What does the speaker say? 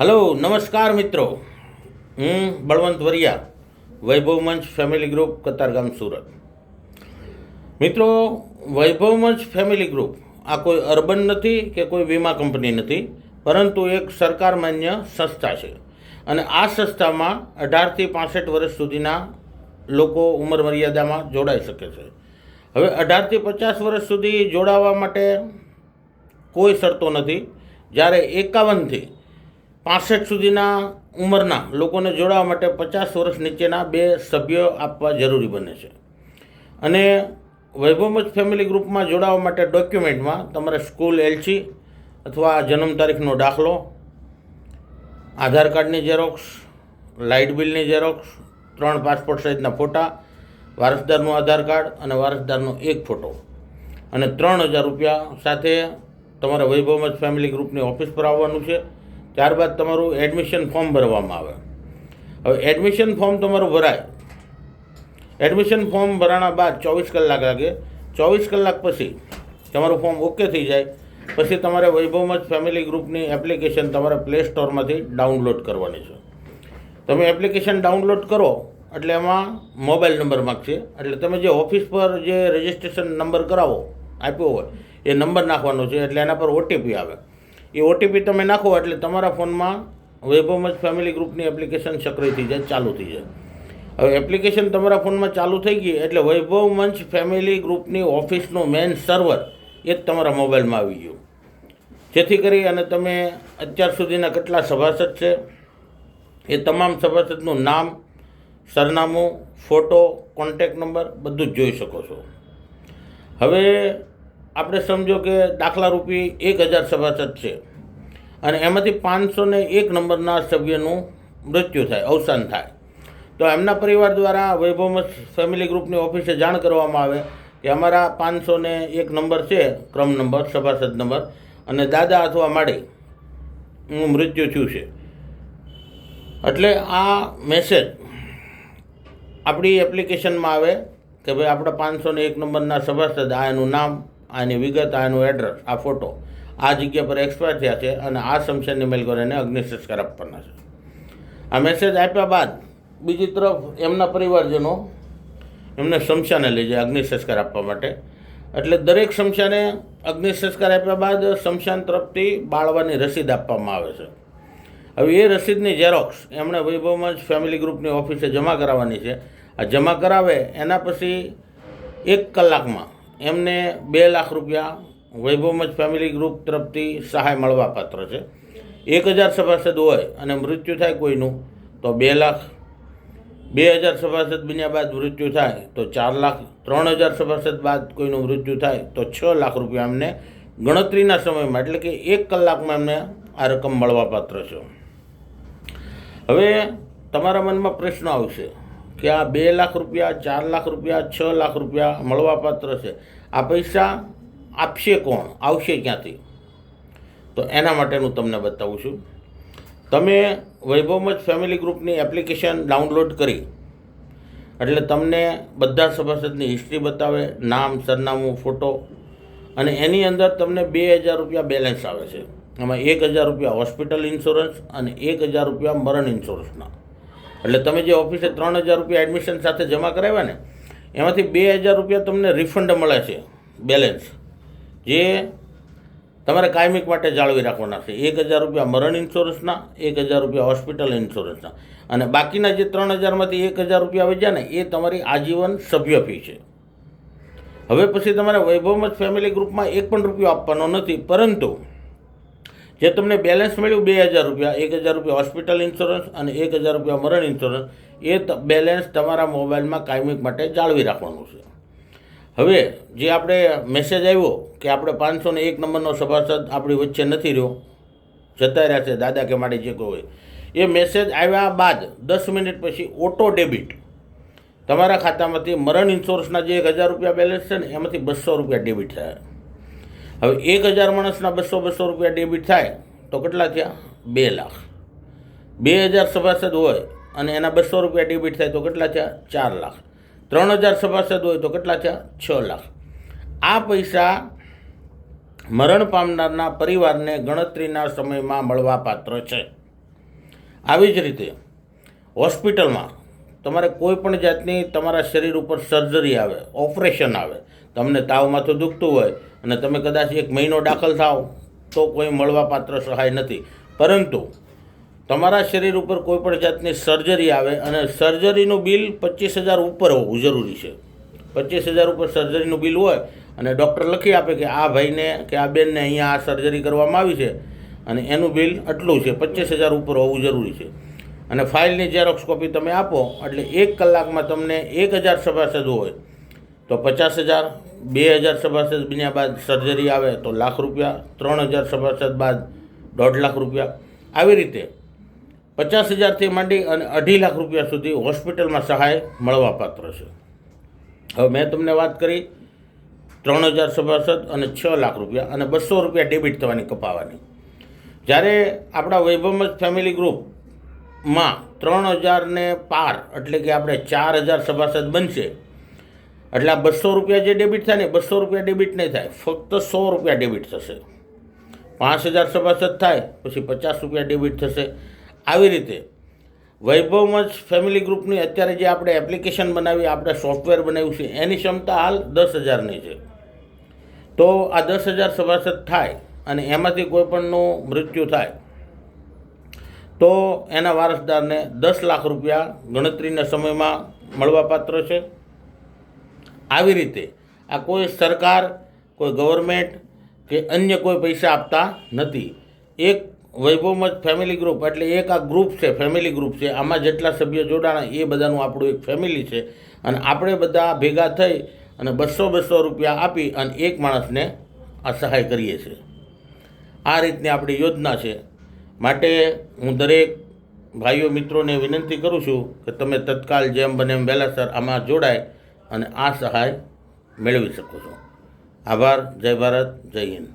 Hello, નમસ્કાર મિત્રો. હું બળવંત વરિયા, વૈભવ મંચ ફેમિલી ગ્રુપ, કતારગામ, સુરત. મિત્રો, વૈભવ મંચ ફેમિલી ગ્રુપ આ કોઈ અર્બન નથી કે કોઈ વીમા કંપની નથી, પરંતુ એક સરકાર માન્ય સંસ્થા છે. અને આ સંસ્થામાં અઢારથી પાસઠ વર્ષ સુધીના લોકો ઉંમર મર્યાદામાં જોડાઈ શકે છે. હવે અઢારથી પચાસ વર્ષ સુધી જોડાવા માટે કોઈ શરતો નથી. જ્યારે એકાવનથી પાસઠ સુધીના ઉંમરના લોકોને જોડાવા માટે પચાસ વર્ષ નીચેના બે સભ્યો આપવા જરૂરી બને છે. અને વૈભવમજ ફેમિલી ગ્રુપમાં જોડાવા માટે ડોક્યુમેન્ટમાં તમારે સ્કૂલ એલસી અથવા જન્મ તારીખનો દાખલો, આધાર કાર્ડની ઝેરોક્સ લાઇટ બિલની ઝેરોક્સ ત્રણ પાસપોર્ટ સાઇઝના ફોટા, વારસદારનું આધાર કાર્ડ અને વારસદારનો એક ફોટો. અને ત્રણ હજાર રૂપિયા સાથે તમારે વૈભવમજ ફેમિલી ગ્રુપની ઓફિસ પર આવવાનું છે. ત્યારબાદ તમારું એડમિશન ફોર્મ ભરવામાં આવે. હવે એડમિશન ફોર્મ તમારું ભરાય. એડમિશન ફોર્મ ભરાણા બાદ ચોવીસ કલાક લાગે. ચોવીસ કલાક પછી તમારું ફોર્મ ઓકે થઈ જાય. પછી તમારે વૈભવમત ફેમિલી ગ્રુપની એપ્લિકેશન તમારે પ્લે સ્ટોરમાંથી ડાઉનલોડ કરવાની છે. તમે એપ્લિકેશન ડાઉનલોડ કરો, એટલે એમાં મોબાઈલ નંબર માગશે. એટલે તમે જે ઓફિસ પર જે રજિસ્ટ્રેશન નંબર કરાવો, આપ્યો હોય, એ નંબર નાખવાનો છે, એટલે એના પર ઓટીપી આવે. એ ઓટીપી તમે નાખો એટલે તમારા ફોનમાં વૈભવમજ ફેમિલી ગ્રુપની એપ્લિકેશન સક્રિય થઈ જાય, ચાલુ થઈ જાય. હવે એપ્લિકેશન તમારા ફોનમાં ચાલુ થઈ ગઈ એટલે વૈભવ મંચ ફેમિલી ગ્રુપની ઓફિસનું મેઇન સર્વર એ જ તમારા મોબાઈલમાં આવી ગયું. જેથી કરી અને તમે અત્યાર સુધીના કેટલા સભાસદ છે, એ તમામ સભાસદનું નામ, સરનામું ફોટો કોન્ટેક નંબર બધું જ જોઈ શકો છો. હવે આપણે સમજો કે દાખલા રૂપી એક હજાર સભાસદ છે. અને એમાંથી પાંચસો ને એક નંબરના સભ્યનું મૃત્યુ થાય, અવસાન થાય. તો એમના પરિવાર દ્વારા વૈભવ ફેમિલી ગ્રુપની ઓફિસે જાણ કરવામાં આવે કે અમારા પાંચસો ને એક નંબર છે, ક્રમ નંબર સભાસદ નંબર, અને દાદા અથવા માડી નું મૃત્યુ થયું છે. એટલે આ મેસેજ આપણી એપ્લિકેશનમાં આવે કે ભાઈ આપણા પાંચસો ને એક નંબરના સભાસદ આ એનું નામ આ એની વિગત, આનું એડ્રેસ આ ફોટો આ જગ્યા પર એક્સપાયર થયા છે અને આ શમશેરની મેલ કરીને અગ્નિ સંસ્કાર આપવાના છે. આ મેસેજ આપ્યા બાદ બીજી તરફ એમના પરિવારજનો એમને શમશાને લઈ જાય અગ્નિ સંસ્કાર આપવા માટે. એટલે દરેક શમશાને અગ્નિ સંસ્કાર આપ્યા બાદ શમશાન તરફથી બાળવાની રસીદ આપવામાં આવે છે. હવે એ રસીદની ઝેરોક્સ એમણે વૈભવમાં જ ફેમિલી ગ્રુપની ઓફિસે જમા કરાવવાની છે. આ જમા કરાવે એના પછી એક કલાકમાં એમને બે લાખ રૂપિયા વૈભવમજ ફેમિલી ગ્રુપ તરફથી સહાય મળવા પાત્ર છે. એક હજાર સભાસદ હોય અને મૃત્યુ થાય કોઈનું, તો બે લાખ. બે હજાર સભાસદ બન્યા બાદ મૃત્યુ થાય, તો ચાર લાખ. ત્રણ હજાર સભાસદ બાદ કોઈનું મૃત્યુ થાય, તો છ લાખ રૂપિયા એમને ગણતરીના સમયમાં, એટલે કે એક કલાકમાં એમને આ રકમ મળવા પાત્ર છે. હવે તમારા મનમાં પ્રશ્ન આવશે કે આ બે લાખ રૂપિયા, ચાર લાખ રૂપિયા, છ લાખ રૂપિયા મળવાપાત્ર છે. આ પૈસા આપશે કોણ? આવશે ક્યાંથી? તો એના માટેનું તમને બતાવું છું. તમે વૈભવમજ ફેમિલી ગ્રુપની એપ્લિકેશન ડાઉનલોડ કરી, એટલે તમને બધા સભાસદની હિસ્ટ્રી બતાવે, નામ, સરનામું, ફોટો, અને એની અંદર તમને બે હજાર રૂપિયા બેલેન્સ આવે છે. એમાં એક હજાર રૂપિયા હોસ્પિટલ ઇન્સ્યોરન્સ અને એક હજાર રૂપિયા મરણ ઇન્સ્યોરન્સના. એટલે તમે જે ઓફિસે ત્રણ હજાર રૂપિયા એડમિશન સાથે જમા કરાવ્યા ને, એમાંથી બે હજાર રૂપિયા તમને રિફંડ મળે છે બેલેન્સ જે તમારે કાયમિક માટે જાળવી રાખવાના છે. એક હજાર રૂપિયા મરણ ઇન્સ્યોરન્સના એક હજાર રૂપિયા હોસ્પિટલ ઇન્સ્યોરન્સના અને બાકીના જે ત્રણ હજારમાંથી એક હજાર રૂપિયા વધ્યા ને, એ તમારી આજીવન સભ્ય ફી છે. હવે પછી તમારે વૈભવમત ફેમિલી ગ્રુપમાં એક પણ રૂપિયો આપવાનો નથી, પરંતુ જે તમને બેલેન્સ મળ્યું બે હજાર રૂપિયા, એક હજાર રૂપિયા હોસ્પિટલ ઇન્સ્યોરન્સ અને એક હજાર રૂપિયા મરણ ઇન્સ્યોરન્સ એ બેલેન્સ તમારા મોબાઈલમાં કાયમિક માટે જાળવી રાખવાનું છે. હવે જે આપણે મેસેજ આવ્યો કે આપણે પાંચસો ને એક નંબરનો સભાસદ આપણી વચ્ચે નથી રહ્યો જતા રહ્યા છે દાદા કે મારી જે કોઈ એ મેસેજ આવ્યા બાદ દસ મિનિટ પછી ઓટો ડેબિટ તમારા ખાતામાંથી મરણ ઇન્સ્યોરન્સના જે એક હજાર રૂપિયા બેલેન્સ છે ને, એમાંથી બસો રૂપિયા ડેબિટ થયા. હવે એક હજાર માણસના બસો બસો રૂપિયા ડેબિટ થાય તો કેટલા થયા? બે લાખ. બે હજાર સભાસદ હોય અને એના બસો રૂપિયા ડેબિટ થાય તો કેટલા થયા? ચાર લાખ. ત્રણ હજાર સભાસદ હોય તો કેટલા થયા? છ લાખ. આ પૈસા મરણ પામનારના પરિવારને ગણતરીના સમયમાં મળવા પાત્ર છે. આવી જ રીતે હોસ્પિટલમાં તમારે કોઈ પણ જાતની તમારા શરીર ઉપર સર્જરી આવે, ઓપરેશન આવે તમને તાવ માથું દુખતું હોય અને તમે કદાચ એક મહિનો દાખલ થાવ, તો કોઈ મળવાપાત્ર સહાય નથી. પરંતુ તમારા શરીર ઉપર કોઈ પણ જાતની સર્જરી આવે અને સર્જરીનું બિલ પચીસ હજાર ઉપર હોવું જરૂરી છે. પચીસ હજાર ઉપર સર્જરીનું બિલ હોય અને ડૉક્ટર લખી આપે કે આ ભાઈને કે આ બેનને અહીંયા આ સર્જરી કરવામાં આવી છે અને એનું બિલ આટલું છે, પચીસ હજાર ઉપર હોવું જરૂરી છે. અને ફાઇલની ઝેરોક્સ કોપી તમે આપો, એટલે એક કલાકમાં તમને એક હજાર સભાસદ હોય. તો પચાસ હજાર, બે હજાર સભાસદ બન્યા બાદ સર્જરી આવે તો લાખ રૂપિયા, ત્રણ હજાર સભાસદ બાદ દોઢ લાખ રૂપિયા. આવી રીતે પચાસ હજારથી માંડી અને અઢી લાખ રૂપિયા સુધી હોસ્પિટલમાં સહાય મળવાપાત્ર છે. હવે મેં તમને વાત કરી, ત્રણ હજાર સભાસદ અને છ લાખ રૂપિયા અને બસો રૂપિયા ડેબિટ થવાની કપાવાની. જ્યારે આપણા વૈભવમત ફેમિલી ગ્રુપમાં ત્રણ હજારને પાર, એટલે કે આપણે ચાર હજાર સભાસદ બનશે એટલે આ બસો રૂપિયા જે ડેબિટ થાય ને બસો રૂપિયા ડેબિટ નહીં થાય, ફક્ત સો રૂપિયા ડેબિટ થશે. પાંચ હજાર સભાસદ થાય, પછી પચાસ રૂપિયા ડેબિટ થશે. આવી રીતે વૈભવમાં જ ફેમિલી ગ્રુપની અત્યારે જે આપણે એપ્લિકેશન બનાવી, આપણે સોફ્ટવેર બનાવ્યું છે, એની ક્ષમતા હાલ દસ હજારની છે. તો આ દસ હજાર સભાસદ થાય અને એમાંથી કોઈપણનું મૃત્યુ થાય, તો એના વારસદારને દસ લાખ રૂપિયા ગણતરીના સમયમાં મળવાપાત્ર છે. આવી રીતે આ કોઈ સરકાર, કોઈ ગવર્મેન્ટ કે અન્ય કોઈ પૈસા આપતા નથી. એક વૈભવમત ફેમિલી ગ્રુપ એટલે એક આ ગ્રુપ છે ફેમિલી ગ્રુપ છે, આમાં જેટલા સભ્યો જોડાણા એ બધાનું આપણું એક ફેમિલી છે. અને આપણે બધા ભેગા થઈ અને બસો બસો રૂપિયા આપી અને એક માણસને આ સહાય કરીએ છીએ. આ રીતની આપણી યોજના છે. માટે હું દરેક ભાઈઓ મિત્રોને વિનંતી કરું છું કે તમે તત્કાલ જેમ બને એમ વહેલાસર આમાં જોડાય. અને આ સહાય મેળવી શકો છો. આભાર. જય ભારત. જય હિન્દ.